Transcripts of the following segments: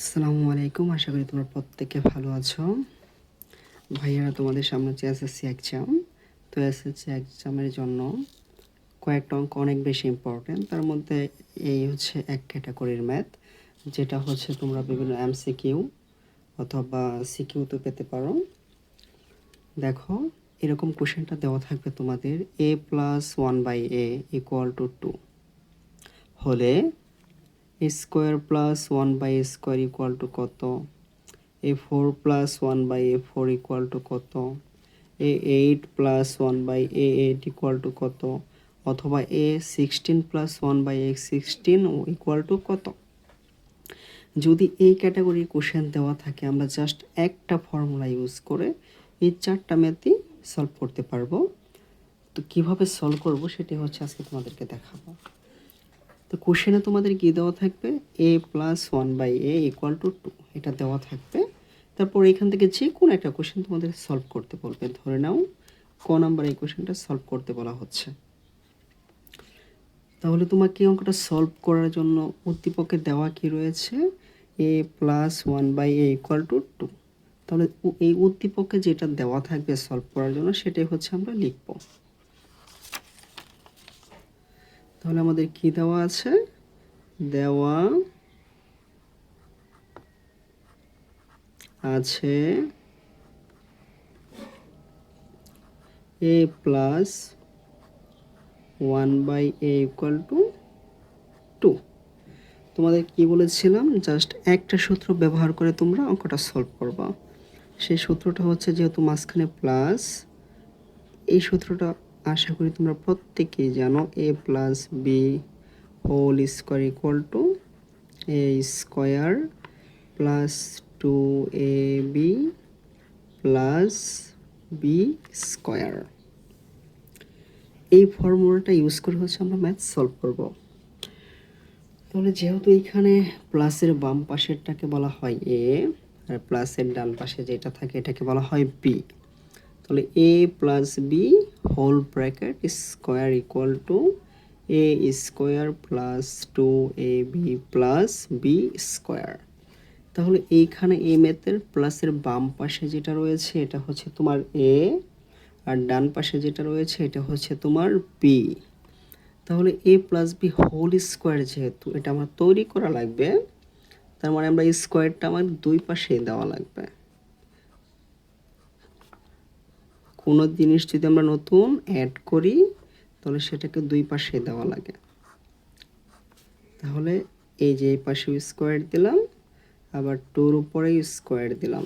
আসসালামু আলাইকুম। আশা করি তোমরা প্রত্যেকে ভালো আছো। ভাইয়ারা, তোমাদের সামনে হচ্ছে এসএসসি এক্সাম তো এসএসসি এক্সামের জন্য কয়েকটা অঙ্ক অনেক বেশি ইম্পর্টেন্ট তার মধ্যে এই হচ্ছে এক ক্যাটাগরির ম্যাথ যেটা হচ্ছে তোমরা বিভিন্ন এমসিকিউ অথবা সিকিউতে পেতে পারো। দেখো, এরকম কোশ্চেনটা দেওয়া থাকবে তোমাদের A plus one by A equal to two হলে square plus one by square equal to কত? A four plus one by A four equal to কত? A eight plus one by A eight equal to কত? অথবা A sixteen plus one by A sixteen equal to কত? যদি এই ক্যাটাগরির question দেওয়া থাকে, আমরা জাস্ট একটা ফর্মুলা ইউজ করে এই চারটা ম্যাথই সলভ করতে পারব। তো কীভাবে সলভ করব সেটি হচ্ছে আজকে তোমাদেরকে দেখাবো। তো কোশ্চেনে তোমাদের কি দেওয়া থাকবে? A plus one by A equal to two এটা দেওয়া থাকবে। তারপর এখান থেকে যে কোনো একটা কোশ্চেন তোমাদের সলভ করতে বলবে। ধরে নাও, ক নাম্বার এই কোশ্চেনটা সলভ করতে বলা হচ্ছে। তাহলে তোমাকে অঙ্কটা সলভ করার জন্য উদ্দীপকে দেওয়া কি রয়েছে? A plus one by A equal to two তাহলে এই উদ্দীপকে যেটা দেওয়া থাকবে সলভ করার জন্য, সেটাই হচ্ছে আমরা লিখব। তাহলে আমাদের কি দেওয়া আছে? দেওয়া আছে A plus one by A equal to two তোমাদের কি বলেছিলাম? জাস্ট একটা সূত্র ব্যবহার করে তোমরা অঙ্কটা সলভ করবা। সেই সূত্রটা হচ্ছে যেহেতু মাঝখানে প্লাস এই সূত্রটা আশা করি তোমরা প্রত্যেকেই জানো A plus B whole square equal to A square plus two A B plus B square এই ফর্মুলাটা ইউজ করে হচ্ছে আমরা ম্যাথ সলভ করব। তাহলে যেহেতু এইখানে প্লাসের বাম পাশেরটাকে বলা হয় এ আর প্লাসের ডান পাশে যেটা থাকে এটাকে বলা হয় বি তাহলে A plus B whole bracket square equal to A square plus two A B plus B square তাহলে এইখানে এ মেথের প্লাসের বাম পাশে যেটা রয়েছে, এটা হচ্ছে তোমার এ আর ডান পাশে যেটা রয়েছে, এটা হচ্ছে তোমার বি তাহলে A plus B whole square যেহেতু, এটা আমার তৈরি করা লাগবে, তার মানে আমরা স্কোয়ারটা আমার দুই পাশে দেওয়া লাগবে। কোনো জিনিস যদি আমরা নতুন অ্যাড করি, তাহলে সেটাকে দুই পাশে দেওয়া লাগে। তাহলে এই যে এই পাশে স্কোয়ার দিলাম, আবার টুর উপরে স্কোয়ার দিলাম।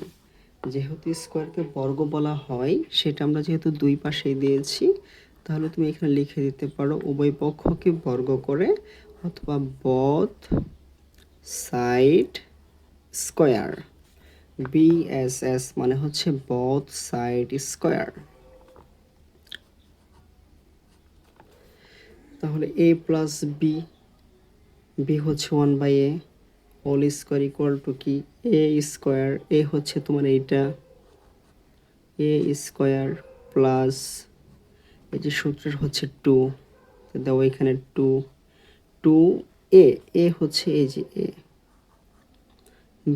যেহেতু স্কোয়ারকে বর্গ বলা হয়, সেটা আমরা যেহেতু দুই পাশেই দিয়েছি, তাহলে তুমি এখানে লিখে দিতে পারো উভয় পক্ষকে বর্গ করে অথবা বথ সাইড স্কোয়ার বিএসএস মানে হচ্ছে বথ সাইড স্কোয়ার তাহলে এ প্লাস বি বি হচ্ছে one by A whole square equal to কি? এ স্কোয়ার এ হচ্ছে তোমার এইটা। এ স্কোয়ার প্লাস এই যে সূত্রের হচ্ছে টু দাও এখানে টু টু এ এ হচ্ছে এই যে এ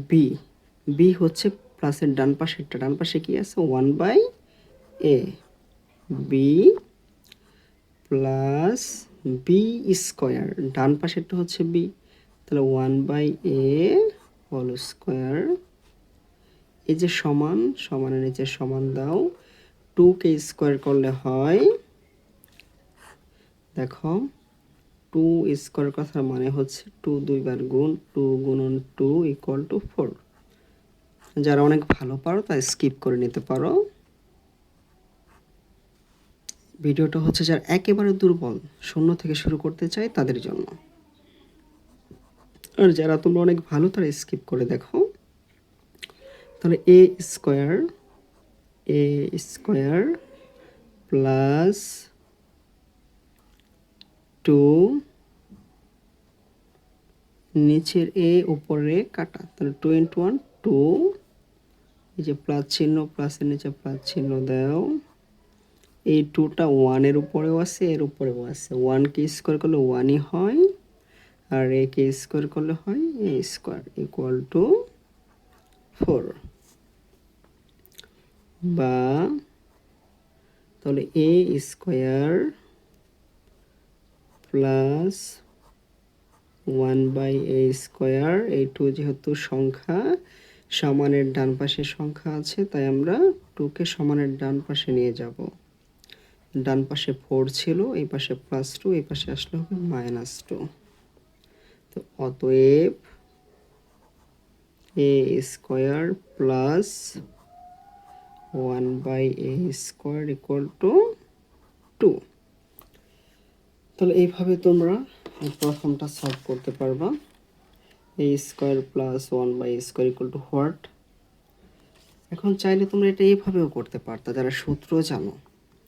বি বি হচ্ছে প্লাসের ডান পাশেরটা ডান পাশে কি আছে? One by A B plus B square ডান পাশেরটা হচ্ছে বি তাহলে one by A whole square এই যে সমান, সমানের নিচে সমান দাও। টু কে স্কোয়ার করলে হয়, দেখো টু স্কোয়ার কথার মানে হচ্ছে টু দুইবার গুণ টু গুণন টু ইকুয়াল টু ফোর যারা অনেক ভালো পারো তা স্কিপ করে নিতে পারো। ভিডিওটা হচ্ছে যারা একেবারে দুর্বল, শূন্য থেকে শুরু করতে চায় তাদের জন্য। আর যারা তোমরা অনেক ভালো, তারা স্কিপ করে দেখো। তাহলে a square a square plus two নিচের এ উপরে কাটা। তাহলে টু ইন্টু ওয়ান টু এই যে প্লাস চিহ্ন, প্লাসের নিচে প্লাস চিহ্ন দাও। এই টুটা ওয়ানের উপরেও আছে এর উপরেও আছে ওয়ানকে স্কোয়ার করলে ওয়ানই হয়, আর একে স্কোয়ার করলে হয়, a square equal to four বা তাহলে a square plus one by a square এই টু যেহেতু সংখ্যা সমানের ডান পাশে সংখ্যা আছে, তাই আমরা টুকে সমানের ডান পাশে নিয়ে যাব। ডান পাশে ফোর ছিল, এই পাশে প্লাস টু, এই পাশে আসলে হবে মাইনাস টু। তো অতএব a square plus one by a square equal to two. তাহলে এইভাবে তোমরা প্রথমটা সলভ করতে পারবা। A square plus one by square equal to what এখন চাইলে তোমরা এটা এইভাবেও করতে পারতা, যারা সূত্র জানো।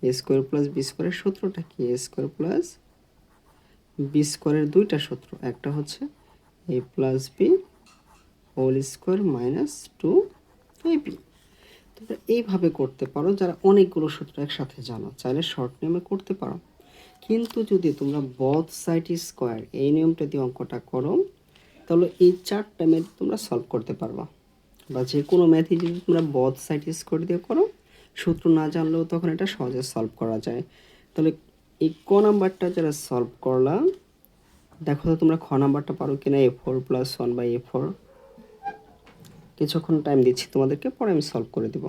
এ স্কোয়ার প্লাস বি স্কোয়ারের সূত্রটা কি? এ স্কোয়ার প্লাস বি স্কোয়ারের দুইটা সূত্র, একটা হচ্ছে a plus b whole square minus two a b তোমরা এইভাবে করতে পারো, যারা অনেকগুলো সূত্র একসাথে জানো, চাইলে শর্ট নিয়মে করতে পারো। কিন্তু যদি তোমরা বথ সাইড স্কোয়ার এই নিয়মটা দিয়ে অঙ্কটা করো তাহলে এই চারটা ম্যাথ তোমরা সলভ করতে পারবা। বা যে কোনো ম্যাথই যদি তোমরা বথ সাইড স্কোয়ার দিয়ে করো, সূত্র না জানলেও তখন এটা সহজে সলভ করা যায়। তাহলে এই ক নাম্বারটা যারা সলভ করলাম দেখো তো তোমরা খ নাম্বারটা পারো কিনা a four plus one by a four কিছুক্ষণ টাইম দিচ্ছি তোমাদেরকে, পরে আমি সলভ করে দেবো।